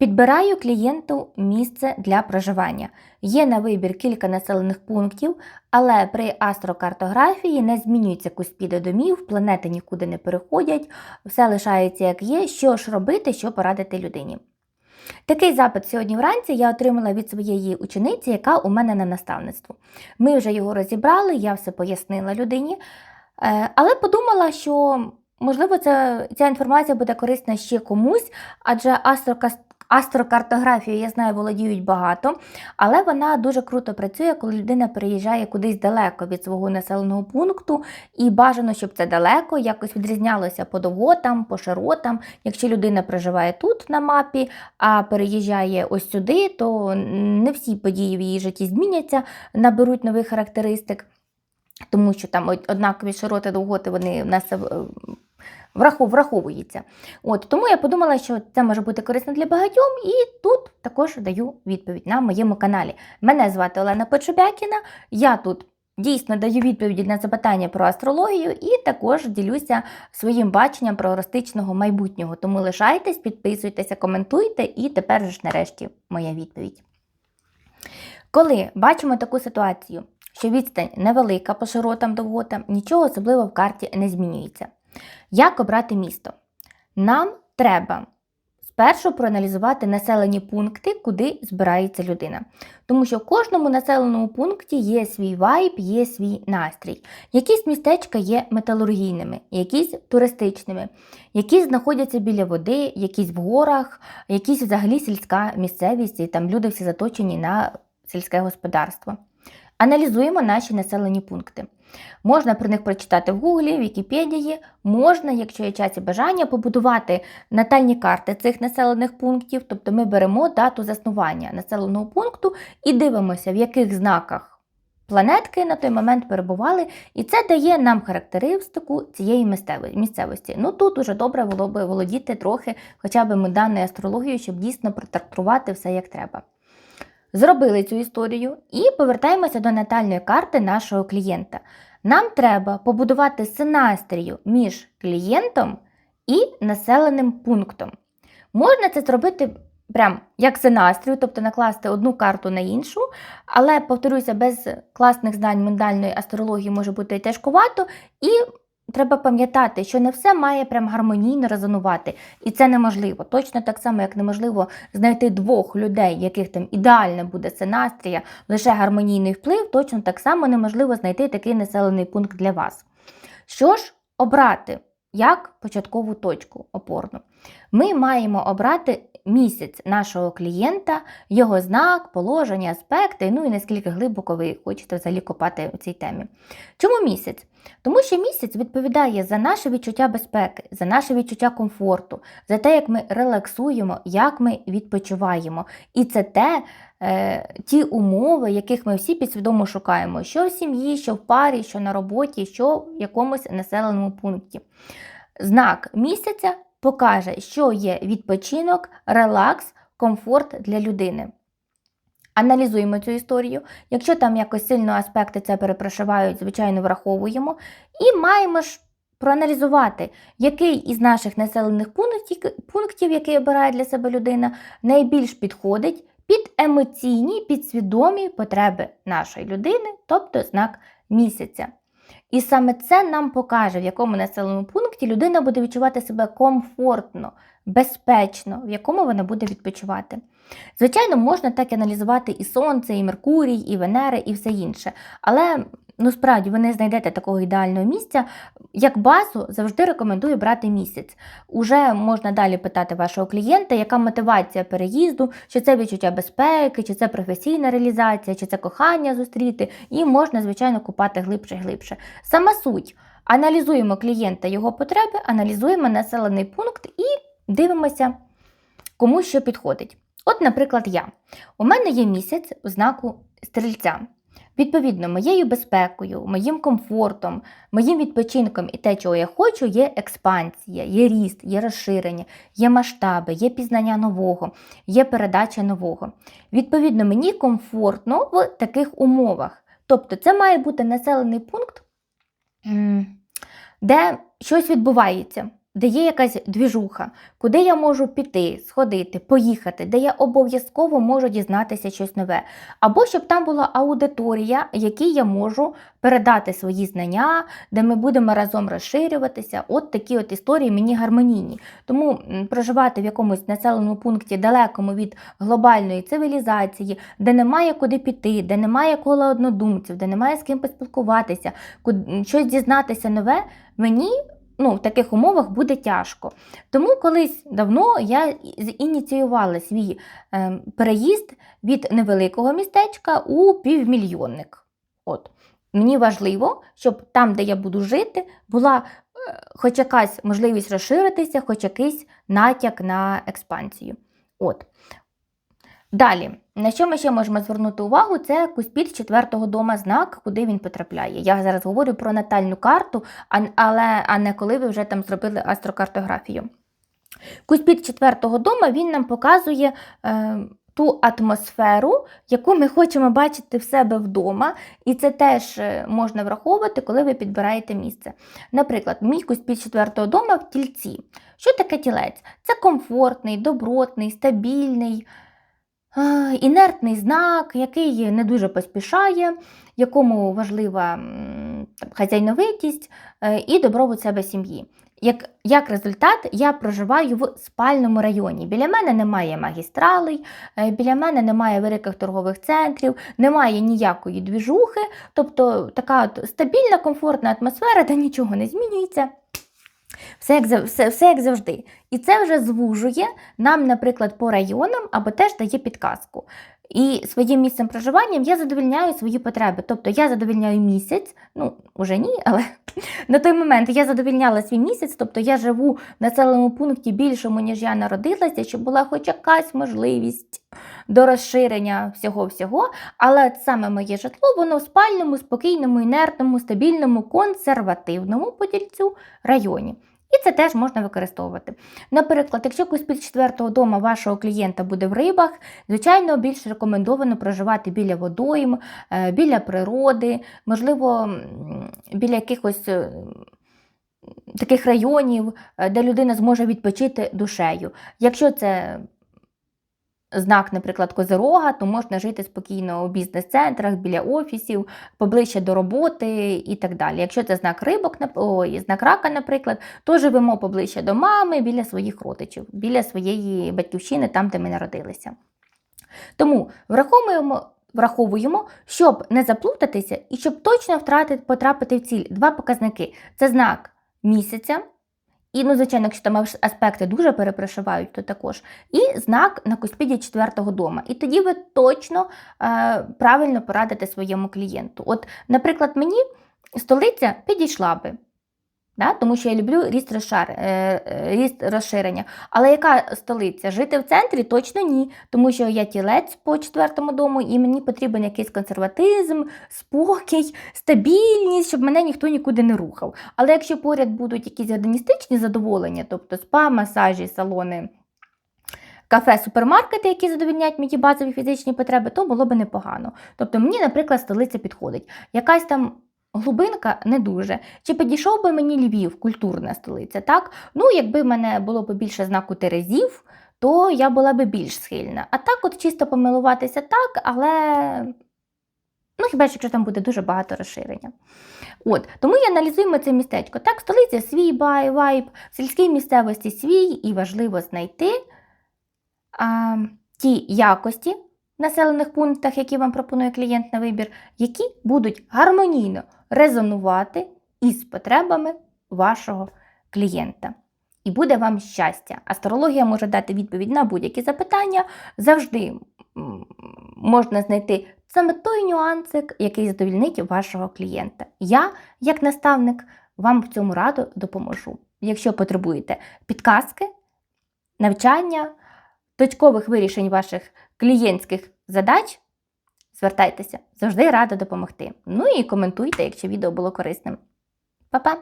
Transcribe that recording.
Підбираю клієнту місце для проживання. Є на вибір кілька населених пунктів, але при астрокартографії не змінюється куспіди домів, планети нікуди не переходять, все лишається як є. Що ж робити, що порадити людині. Такий запит сьогодні вранці я отримала від своєї учениці, яка у мене на наставництву. Ми вже його розібрали, я все пояснила людині, Е, але подумала, що можливо це, ця інформація буде корисна ще комусь, адже астрока- астрокартографією, я знаю, володіють багато, але вона дуже круто працює, коли людина переїжджає кудись далеко від свого населеного пункту, і бажано, щоб це далеко якось відрізнялося по довготам, по широтам. Якщо людина проживає тут на мапі, а переїжджає ось сюди, то не всі події в її житті зміняться, наберуть нових характеристик. Тому що там однакові широти довготи вони в нас врахов- враховуються. От, тому я подумала, що це може бути корисно для багатьом, і тут також даю відповідь на моєму каналі. Мене звати Олена Почубякіна. Я тут дійсно даю відповіді на запитання про астрологію і також ділюся своїм баченням прогностичного майбутнього. Тому лишайтесь, підписуйтеся, коментуйте, і тепер ж нарешті моя відповідь. Коли бачимо таку ситуацію, що відстань невелика по широтам довготам, нічого особливо в карті не змінюється. Як обрати місто? Нам треба спершу проаналізувати населені пункти, куди збирається людина. Тому що в кожному населеному пункті є свій вайб, є свій настрій. Якісь містечка є металургійними, якісь туристичними, якісь знаходяться біля води, якісь в горах, якісь взагалі сільська місцевість, і там люди всі заточені на сільське господарство. Аналізуємо наші населені пункти. Можна про них прочитати в Гуглі, Вікіпедії, можна, якщо є час і бажання, побудувати натальні карти цих населених пунктів, тобто ми беремо дату заснування населеного пункту і дивимося, в яких знаках планетки на той момент перебували, і це дає нам характеристику цієї місцевості. Ну тут уже добре було би володіти трохи хоча б даною астрологією, щоб дійсно протрактувати все як треба. Зробили цю історію і повертаємося до натальної карти нашого клієнта. Нам треба побудувати синастрію між клієнтом і населеним пунктом. Можна це зробити прям як синастрію, тобто накласти одну карту на іншу, але, повторюся, без класних знань мендальної астрології може бути тяжкувато, і треба пам'ятати, що не все має прям гармонійно резонувати, і це неможливо. Точно так само, як неможливо знайти двох людей, яких там ідеально буде синастрія, лише гармонійний вплив, точно так само неможливо знайти такий населений пункт для вас. Що ж обрати як початкову точку опорну? Ми маємо обрати місяць нашого клієнта, його знак, положення, аспекти, ну і наскільки глибоко ви хочете взагалі копати у цій темі. Чому місяць? Тому що місяць відповідає за наше відчуття безпеки, за наше відчуття комфорту, за те, як ми релаксуємо, як ми відпочиваємо. І це те, е, ті умови, яких ми всі підсвідомо шукаємо, що в сім'ї, що в парі, що на роботі, що в якомусь населеному пункті. Знак місяця покаже, що є відпочинок, релакс, комфорт для людини. Аналізуємо цю історію. Якщо там якось сильно аспекти це перепрошивають, звичайно, враховуємо. І маємо ж проаналізувати, який із наших населених пунктів, який обирає для себе людина, найбільш підходить під емоційні, підсвідомі потреби нашої людини, тобто знак місяця. І саме це нам покаже, в якому населеному пункті людина буде відчувати себе комфортно, безпечно, в якому вона буде відпочивати. Звичайно, можна так аналізувати і Сонце, і Меркурій, і Венера, і все інше. Але ну, справді ви не знайдете такого ідеального місця. Як базу завжди рекомендую брати місяць. Уже можна далі питати вашого клієнта, яка мотивація переїзду, чи це відчуття безпеки, чи це професійна реалізація, чи це кохання зустріти, і можна, звичайно, купати глибше і глибше. Сама суть. Аналізуємо клієнта, його потреби, аналізуємо населений пункт і дивимося, кому що підходить. От, наприклад, я. У мене є місяць у знаку стрільця. Відповідно, моєю безпекою, моїм комфортом, моїм відпочинком і те, чого я хочу, є експансія, є ріст, є розширення, є масштаби, є пізнання нового, є передача нового. Відповідно, мені комфортно в таких умовах. Тобто, це має бути населений пункт, де щось відбувається. Де є якась двіжуха, куди я можу піти, сходити, поїхати, де я обов'язково можу дізнатися щось нове. Або щоб там була аудиторія, якій я можу передати свої знання, де ми будемо разом розширюватися. От такі от історії мені гармонійні. Тому проживати в якомусь населеному пункті далекому від глобальної цивілізації, де немає куди піти, де немає кола однодумців, де немає з ким поспілкуватися, щось дізнатися нове, мені ну, в таких умовах буде тяжко. Тому колись давно я ініціювала свій е, переїзд від невеликого містечка у півмільйонник. От. Мені важливо, щоб там, де я буду жити, була е, хоч якась можливість розширитися, хоч якийсь натяк на експансію. От. Далі, на що ми ще можемо звернути увагу, це куспіт четвертого дома знак, куди він потрапляє. Я зараз говорю про натальну карту, але, а не коли ви вже там зробили астрокартографію. Куспіт четвертого дома він нам показує е, ту атмосферу, яку ми хочемо бачити в себе вдома, і це теж е, можна враховувати, коли ви підбираєте місце. Наприклад, мій куспіт четвертого дома в тільці. Що таке тілець? Це комфортний, добротний, стабільний. Е, Інертний знак, який не дуже поспішає, якому важлива там, хазяйновитість е, і добробут себе сім'ї. Як, як результат, я проживаю в спальному районі. Біля мене немає магістралей, е, біля мене немає великих торгових центрів, немає ніякої двіжухи, тобто така стабільна, комфортна атмосфера, де нічого не змінюється. Все як, все, все як завжди. І це вже звужує нам, наприклад, по районам або теж дає підказку. І своїм місцем проживання я задовільняю свої потреби. Тобто я задовільняю місяць, ну уже ні, але на той момент я задовільняла свій місяць, тобто я живу в населеному пункті більшому, ніж я народилася, щоб була хоч якась можливість до розширення всього-всього. Але саме моє житло, воно в спальному, спокійному, інертному, стабільному, консервативному подільцю районі. І це теж можна використовувати. Наприклад, якщо куспіль четвертого дома вашого клієнта буде в рибах, звичайно, більш рекомендовано проживати біля водойм, е, біля природи, можливо, біля якихось е, таких районів, е, де людина зможе відпочити душею. Якщо це знак, наприклад, козирога, то можна жити спокійно у бізнес-центрах, біля офісів, поближче до роботи і так далі. Якщо це знак рибок, ой, знак рака, наприклад, то живемо поближче до мами, біля своїх родичів, біля своєї батьківщини, там, де ми народилися. Тому враховуємо. Враховуємо, щоб не заплутатися і щоб точно втратити, потрапити в ціль. Два показники: це знак місяця, і, ну, звичайно, якщо там аспекти дуже перепрошивають, то також. І знак на куспіді четвертого дома. І тоді ви точно е, правильно порадите своєму клієнту. От, наприклад, мені столиця підійшла би. Да? Тому що я люблю ріст, розшар, е, е, ріст розширення. Але яка столиця? Жити в центрі точно ні, тому що я тілець по четвертому дому, і мені потрібен якийсь консерватизм, спокій, стабільність, щоб мене ніхто нікуди не рухав. Але якщо поряд будуть якісь гедоністичні задоволення, тобто спа, масажі, салони. Кафе, супермаркети, які задовільняють мої базові фізичні потреби, то було би непогано. Тобто мені, наприклад, столиця підходить. Якась там глибинка не дуже. Чи підійшов би мені Львів, культурна столиця, так? Ну, якби в мене було більше знаку Терезів, то я була би більш схильна. А так, от чисто помилуватися так, але ну, хіба що там буде дуже багато розширення. От, тому і аналізуємо це містечко. Так, столиця свій бай, вайб, в сільській місцевості свій, і важливо знайти а, ті якості в населених пунктах, які вам пропонує клієнт на вибір, які будуть гармонійно резонувати із потребами вашого клієнта. І буде вам щастя. Астрологія може дати відповідь на будь-які запитання. Завжди можна знайти саме той нюансик, який задовільнить вашого клієнта. Я, як наставник, вам в цьому раду допоможу. Якщо потребуєте підказки, навчання, точкових вирішень ваших клієнтських задач, звертайтеся, завжди рада допомогти. Ну і коментуйте, якщо відео було корисним. Па-па!